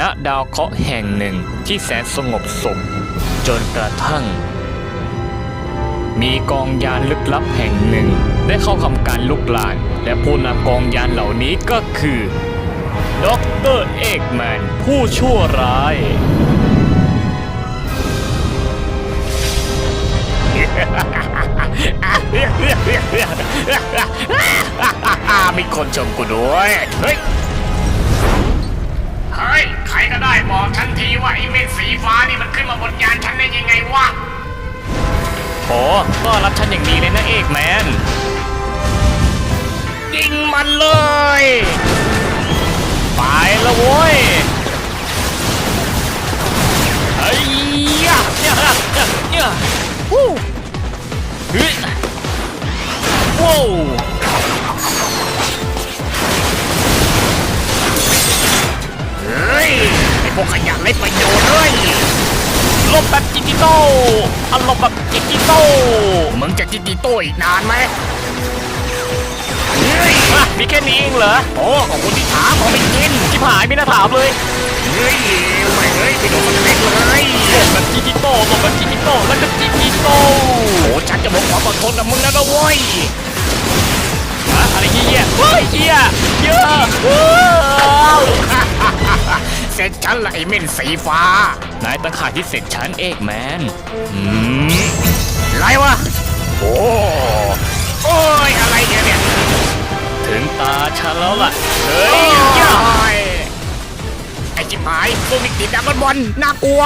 ณดาวเคราะห์แห่งหนึ่งที่แสนสงบสุขจนกระทั่ง มีกองยานลึกลับแห่งหนึ่ง ได้เข้าทำการลุกลาน และผู้นำกองยานเหล่านี้ก็คือด็อกเตอร์เอกแมนผู้ชั่วร้าย มีคนชมกูด้วย เฮ้ย ครก็ได้บอกฉันทีว่าไอ้เม็ดสีฟ้านี่มันขึ้นมาบนยานฉันได้ยังไงวะโอ้ต้อนรับฉันอย่างดีเลยนะเอกแมนยิงมันเลย ไปแล้วโว้ย พวกขยะไม่ประโยชน์เลยลบแบบดิจิตอลอารมณ์แบบดิจิตอลมึงจะจิจิโต้อีกนานไหมเฮ้ยอะมีแค่นี้เองเหรอ โอ้ขอบคุณที่ถามขอไม่กินชิบหายไม่น่าถามเลย เฮ้ยไม่เฮ้ยไปโดนมันเล็กเลยลบแบบดิจิตอลลบแบบดิจิตอลแล้วก็ดิจิตอลโอ้ฉันจะบอกความอดทนกับมึงนะนะเว้ยอะอะไรเงี้ยเฮ้ยเฮียเยอะ เสร็จฉันละไอ้เม่นสีฟ้า นายตั้งขายที่เสร็จฉันเอกแมนอืมไรวะ โอ้โอ้ยอะไรเนี่ยเนี่ยถึงตาฉันแล้วล่ะ เฮ้เฮ้ยยเหี้ยไอ้จิบหายโซนิกติดดับบอลบอลน่ากลัว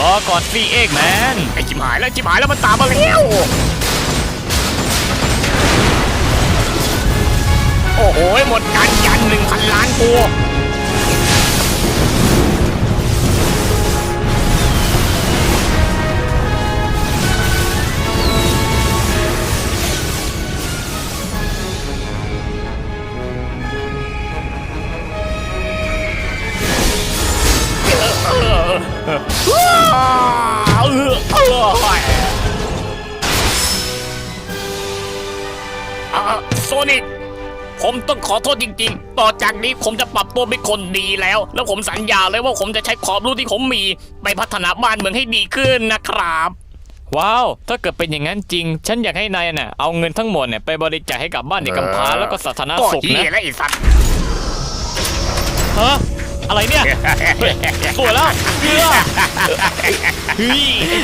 รอก่อนสิเอกแมน ไอ้จิบหายแล้วจิบหายแล้วมันตามมาแล้วโอ้โหหมดการยันหนึ่งพันล้านกู โซนิกผมต้องขอโทษจริง ๆ ต่อจากนี้ผมจะปรับตัวเป็นคนดีแล้ว แล้วผมสัญญาเลยว่าผมจะใช้ความรู้ที่ผมมี ไปพัฒนาบ้านเมืองให้ดีขึ้นนะครับ ว้าว ถ้าเกิดเป็นอย่างนั้นจริง ฉันอยากให้นายน่ะ เอาเงินทั้งหมดเนี่ยไปบริจาคให้กับบ้านเด็กกำพร้าแล้วก็สาธารณก็สุขเฮียนะแล้วไอ้สัตว์ ฮะ อะไรเนี่ยเฮ้ยสวยแล้วเฮ้ยเฮ้ย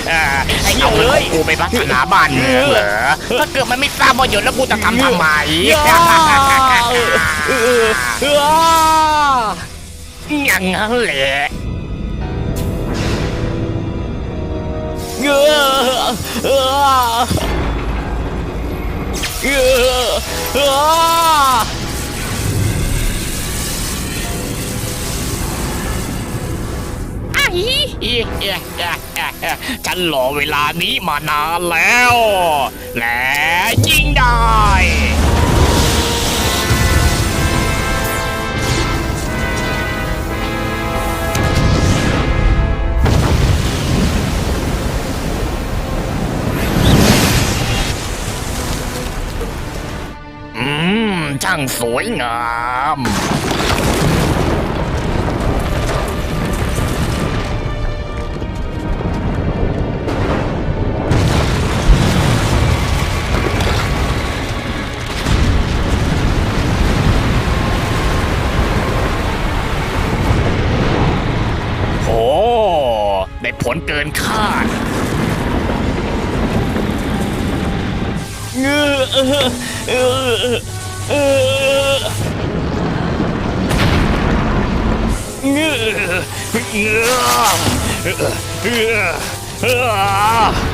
เออให้เอาเงินของกูไปพัฒนาบ้านเมืองเหรอถ้าเกิดมันไม่ทราบประโยชน์แล้วกูจะทำทำไมย่าเออเออเอออย่างนั้นแหละเงือเออเออเออ ฉันรอเวลานี้มานานแล้ว และยิงได้อืมช่างสวยงาม ลเกินคาดเงือเออเออเออเงือเงือเออเออ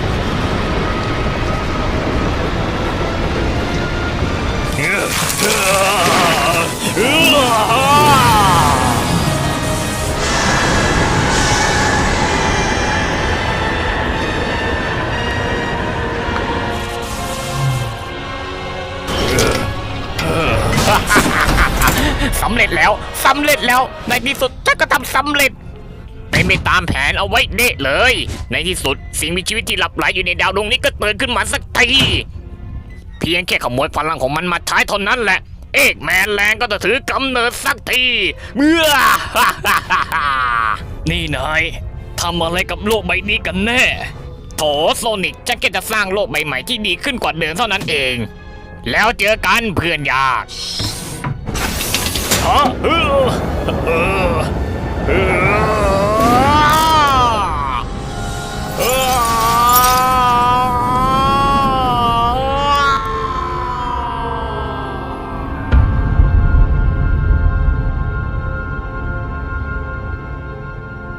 สำเร็จแล้วสำเร็จแล้ว ในที่สุดฉันก็ทำสำเร็จไปไม่ตามแผนเอาไว้เด็เลย ในที่สุดสิ่งมีชีวิตที่หลับไหลอยู่ในดาวดวงนี้ก็เตื่นขึ้นมาสักที เพียงแค่ขโมยพลังของมันมาใช้เท่านั้นแหละ เอกแมนแรงก็จะถือกำเนิดสักที เมื่อ นี่นายทำอะไรกับโลกใบนี้กันแน่ โถโซนิกฉันแค่จะสร้างโลกใบใหม่ที่ดีขึ้นกว่าเดิมเท่านั้นเอง แล้วเจอกันเพื่อนยากฮะเออเออ